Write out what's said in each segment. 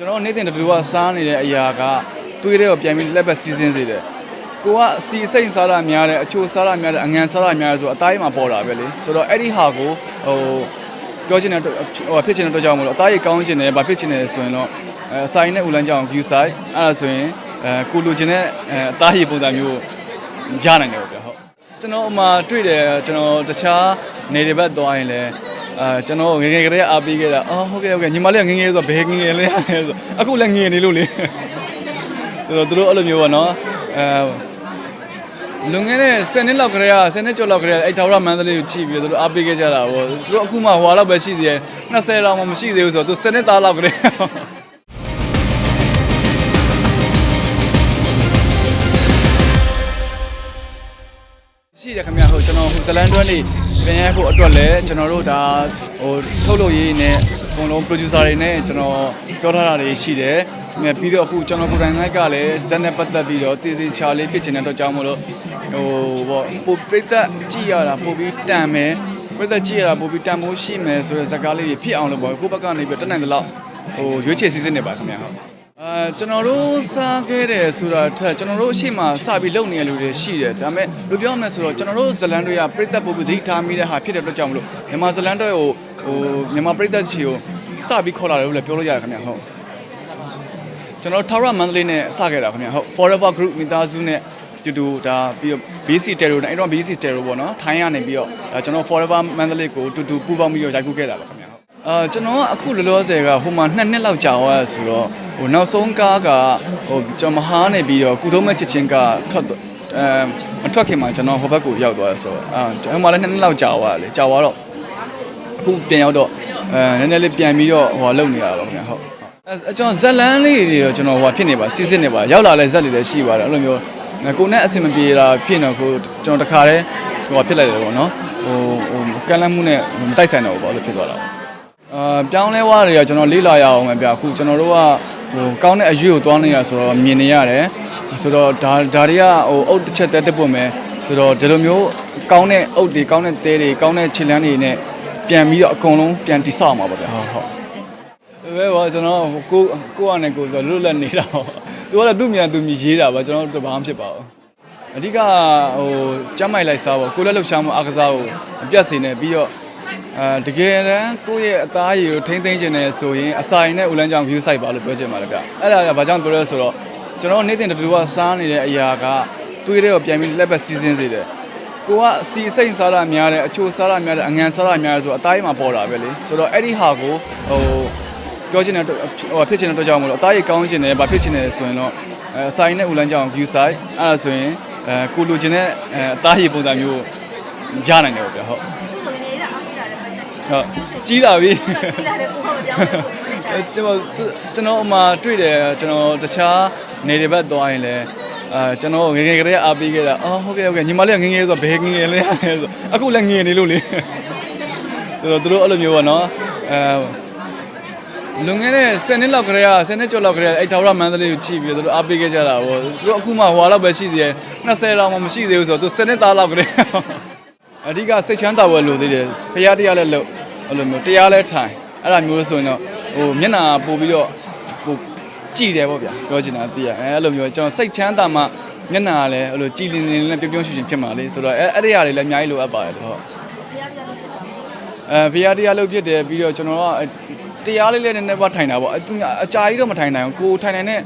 ကျွန်တော်နေ့တင်တူကစားနေတဲ့အရာကတွေးတဲ့ကိုပြန်ပြီးလက်ပတ်စီးစင်းစေတယ်ကိုကအစီစိတ်စားတာများတယ်အချိုစားတာများတယ်အငံစားတာများတယ်ဆိုတော့အသားရည်မှာပေါ်တာပဲလေဆိုတော့အဲ့ဒီဟာကိုဟိုပြောချင်တဲ့အတွက်ဟိုဖြစ်ချင်တဲ့အတွက်ကြောင့်မလို့အသားရည်ကောင်းချင်တယ်ဗာဖြစ်ချင်တယ်ဆိုရင်တော့အဲအဆိုင်နဲ့ဦးလန်းကြောင် view site အဲ့ဒါဆိုရင်အဲကိုလိုချင်တဲ့အသားရည်ပုံစံမျိုးရနိုင်တယ်ပေါ့ဗျာဟုတ်ကျွန်တော်အမှတွေ့တယ်ကျွန်တော်တခြားနေတွေဘက်သွားရင်လည်း အဲကျွန်တော်ငယ်ငယ်ကလေးအားပေးခဲ့တာအော်ဟုတ်ကဲ့ဟုတ်ကဲ့ညီမလေးကငယ်ငယ်ဆိုတော့ဘယ်ငယ်ငယ်လေးရလဲဆိုအခုလည်းငယ်နေလို့လေဆိုတော့သူတို့အဲ့လိုမျိုးပေါ့နော်အဲလွန်ခဲ့တဲ့10နှစ်လောက်ကလေးက10နှစ်ကျော်လောက်ကလေးကအဲ့ထာဝရမန္တလေးကိုချိပြီးတော့သူတို့အားပေးခဲ့ကြတာပေါ့သူတို့အခုမှဟွာလောက်ပဲရှိသေးတယ်20လောက်မှမရှိသေးဘူးဆိုတော့သူ10နှစ်သားလောက်ကလေးရှိတယ်ခင်ဗျာဟို ကျွန်တော်ဟိုဇလန်တွဲနေပြန်ရဖို့အတွက်လည်းကျွန်တော်တို့ဒါဟိုထုတ်လုပ်ရေးနဲ့အကုန်လုံး producer တွေနဲ့ကျွန်တော်ပြောထားတာတွေရှိတယ်။မြပြီးတော့အခုကျွန်တော်ကိုယ်တိုင်လိုက်ကလည်းဇက်နဲ့ပတ်သက်ပြီးတော့တည်တည်ချာလေးဖြစ်ချင်တဲ့အတွက်ကြောင့်မလို့ဟိုပေါ့ပိုပြိသက်ကြည့်ရတာပိုပြီးတန်မယ်ပြိသက်ကြည့်ရတာပိုပြီးတန်မိုးရှိမယ်ဆိုတဲ့ဇာတ်ကားလေးတွေဖြစ်အောင်လို့ပေါ့ကိုယ့်ဘက်ကနေပြီးတက်နိုင်တဲ့လောက်ဟိုရွေးချယ်စီစဉ်နေပါခင်ဗျာဟုတ်အဲ ကျွန်တော်တို့စားခဲ့တယ်ဆိုတာထက်ကျွန်တော်တို့အရှိမစပြီးလုပ်နေတဲ့လူတွေရှိတယ်ဒါပေမဲ့လူပြောမယ်ဆိုတော့ကျွန်တော်တို့ဇလန်တွေကပြိသက်ပို့ပြီးသတိထားမိတဲ့ဟာဖြစ်တဲ့အတွက်ကြောင့်မလို့မြန်မာဇလန်တွေကိုဟိုမြန်မာပြိသက်ချီကိုစပြီးခေါ်လာတယ်လို့လည်းပြောလို့ရတယ်ခင်ဗျာဟုတ်ကျွန်တော်ထာဝရမန္တလေးနဲ့စခဲ့တာခင်ဗျာဟုတ် Forever Group မိသားစုနဲ့တူတူဒါပြီးတော့ BC Terror နဲ့အဲ့တော့ BC Terror ပေါ့နော်ထိုင်းရနေပြီးတော့ဒါကျွန်တော် Forever မန္တလေးကိုတူတူပူးပေါင်းပြီးတော့ရိုက်ကူးခဲ့တာပါခင်ဗျာဟုတ်အာကျွန်တော်ကအခုလောလောဆယ်ကဟိုမှာနှစ်နှစ်လောက်ကြာသွားရဆိုတော့ ဟိုနောက်ဆုံးကားကဟိုကျွန်တော်မဟာနေပြီးတော့ကုထုံးမဲ့ချစ်ချင်းကထွက်အဲမထွက်ခင်မှာကျွန်တော်ဟိုဘက်ကိုရောက်သွားရဆိုတော့အာဟိုမှာလည်းနှစ်နှစ်လောက်ကြာသွားတယ်လေကြာသွားတော့အခုပြန်ရောက်တော့အဲနည်းနည်းလေးပြန်ပြီးတော့ဟိုလုံနေရတာပါခင်ဗျာဟုတ်အဲကျွန်တော်ဇက်လန်းလေးတွေတော့ကျွန်တော်ဟိုဖြစ်နေပါစီစစ်နေပါရောက်လာလဲဇက်တွေလည်းရှိပါတယ်အဲ့လိုမျိုးကိုနဲ့အဆင်မပြေတာဖြစ်နေကိုကျွန်တော်တခါတည်းဟိုဖြစ်လိုက်တယ်ပေါ့နော်ဟိုဟိုကန့်လန့်မှုနဲ့မတိုက်ဆိုင်တော့ဘူးပေါ့လို့ဖြစ်သွားတာအာပြောင်းလဲွားတွေကကျွန်တော်လေးလာရအောင်ပဲဗျအခုကျွန်တော်တို့က ဟိုကောင်းတဲ့အရွေးကိုသွားနေရဆိုတော့မြင်နေရတယ်ဆိုတော့ဒါဒါတွေကဟိုအုတ်တစ်ချက်တက်တက်ပွင့်မယ်ဆိုတော့ဒီလိုမျိုးကောင်းတဲ့အုတ်တွေကောင်းတဲ့တဲတွေကောင်းတဲ့ခြေလမ်းတွေနဲ့ပြန်ပြီးတော့အကုန်လုံးပြန်တိဆောက်မှာပါဗျာဟုတ်ဟုတ်ဘယ်ပါကျွန်တော်ကိုကိုကနေကိုဆိုလွတ်လပ်နေတာပေါ့သူကလည်းသူ့မြန်သူမြည်ရေးတာပါကျွန်တော်တို့ဘာမှဖြစ်ပါဘူးအဓိကဟိုကြမ်းမိုက်လိုက်စားပေါ့ကိုလည်းလှုပ်ရှားမှုအားကစားကိုအပြတ်စေနေပြီးတော့ အဲတကယ်တမ်းကိုယ့်ရဲ့အသားရည်ကိုထိမ့်သိမ့်ခြင်းနဲ့ဆိုရင်အစာရင်နဲ့ဦးလန်းကြောင် view site ပါလို့ပြောချင်ပါတယ်ဗျအဲ့ဒါကဘာကြောင့်ပြောလဲဆိုတော့ကျွန်တော်နေ့တင်တူကစားနေတဲ့အရာကတွေးတဲ့ကိုပြန်ပြီးလက်ပတ်စီးစင်းစေတယ်ကိုကအစီစိတ်စားတာများတယ်အချိုစားတာများတယ်အငံစားတာများတယ်ဆိုတော့အသားရည်မှာပေါ်တာပဲလေဆိုတော့အဲ့ဒီဟာကိုဟိုပြောချင်တဲ့အတွက်ဟိုဖြစ်ချင်တဲ့အတွက်ကြောင့်မလို့အသားရည်ကောင်းချင်တယ်ဗာဖြစ်ချင်တယ်ဆိုရင်တော့အဲအဆိုင်နဲ့ဦးလန်းကြောင် view site အဲ့ဒါဆိုရင်အဲကိုလိုချင်တဲ့အသားရည်ပုံစံမျိုးရနိုင်တယ်ပေါ့ဗျာဟုတ် ဟုတ်ကြီးလာပြီကြီးလာတဲ့ပုံစံပြောင်းလဲပုံစံကြတယ်ကျွန်တော်ကျွန်တော်အမှတွေ့တယ်ကျွန်တော်တခြားနေတွေဘက်သွားရင်လည်းအာကျွန်တော်ငယ်ငယ်ကလေးအားပေးခဲ့တာအော်ဟုတ်ကဲ့ဟုတ်ကဲ့ညီမလေးကငယ်ငယ်ဆိုတော့ဘယ်ငယ်ငယ်လေးရလဲဆိုအခုလည်းငယ်နေလို့လေဆိုတော့သူတို့အဲ့လိုမျိုးပေါ့နော်အဲလွန်ခဲ့တဲ့10နှစ်လောက်ကလေးက10နှစ်ကျော်လောက်ကလေးကအဲ့ထာဝရမန္တလေးကိုချိပြီးတော့သူတို့အားပေးခဲ့ကြတာပေါ့သူတို့အခုမှဟွာလောက်ပဲရှိသေးတယ်20လောက်မှမရှိသေးဘူးဆိုတော့သူ10နှစ်သားလောက်ကလေးအဓိကစိတ်ချမ်းသာဖို့လိုသေးတယ်ဖရားတရားလည်းလို့ အဲ့လိုမျိုးတရားလည်းထိုင်အဲ့ဒါမျိုးဆိုရင်တော့ဟိုမျက်နှာပို့ပြီးတော့ဟိုကြည်တယ်ပေါ့ဗျာပြောချင်တာသိရအဲအဲ့လိုမျိုးကျွန်တော်စိတ်ချမ်းသာမှမျက်နှာကလည်းအဲ့လိုကြည်လင်လင်နဲ့ပြုံးပြုံးရွှင်ရွှင်ဖြစ်မှာလေဆိုတော့အဲ့အဲ့ဒီဟာတွေလည်းအများကြီးလိုအပ်ပါတယ်လို့ဟုတ်အဲဘီယာတရားလုပ်ဖြစ်တယ်ပြီးတော့ကျွန်တော်ကတရားလေးလေးနည်းနည်းပါထိုင်တာပေါ့အသူအကြာကြီးတော့မထိုင်နိုင်ဘူးကိုထိုင်နိုင်တဲ့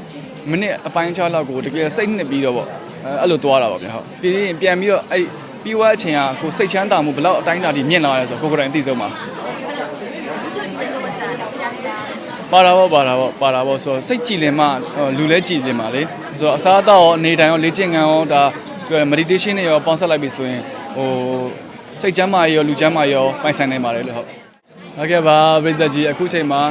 မိနစ်အပိုင်းခြားလောက်ကိုတကယ်စိတ်နှစ်ပြီးတော့ပေါ့အဲအဲ့လိုသွားတာပါဗျဟုတ်ပြီးရင်ပြန်ပြီးတော့အဲ့ပြီးွားအချိန်ကကိုစိတ်ချမ်းသာမှုဘယ်လောက်အတိုင်းအတာထိမြင့်လာရဲဆိုတော့ကိုကိုယ်တိုင်သိဆုံးပါ ပြောကြည့်တဲ့ပုံစံတော့ပြန်ပြန် ပါတာပေါ့ပါတာပေါ့ပါတာပေါ့ဆိုတော့စိတ်ကြည်လင်မှလူလဲကြည်လင်ပါလေဆိုတော့အစားအသောက်ရောအနေတိုင်းရောလေ့ကျင့်ခန်းရောဒါ meditation တွေရောပေါင်းစပ်လိုက်ပြီဆိုရင်ဟိုစိတ်ချမ်းသာရောလူချမ်းသာရောပိုင်ဆိုင်နိုင်ပါတယ်လို့ဟုတ်ဟုတ်ကဲ့ပါပရိသတ်ကြီးအခုချိန်မှာ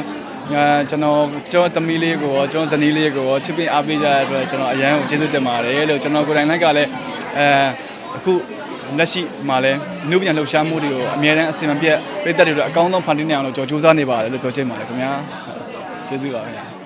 အဲကျွန်တော်ကျွန်တော်သမီးလေးကိုရောကျွန်တော်ဇနီးလေးကိုရောချစ်ပင်အားပေးကြတဲ့အတွက်ကျွန်တော်အရန်ကိုကျေးဇူးတင်ပါတယ်လို့ကျွန်တော်ကိုယ်တိုင်လိုက်ကလည်းအဲအခုလက်ရှိမှာလည်းနှုတ်ပြန်လှူရှားမှုတွေကိုအများတန်းအစီအမံပြတ်ပရိသတ်တွေအတွက်အကောင်းဆုံးဖန်တီးနိုင်အောင်လို့ကျွန်တော်စူးစမ်းနေပါတယ်လို့ပြောချင်ပါတယ်ခင်ဗျာ ကျေးဇူးပါခင်ဗျာ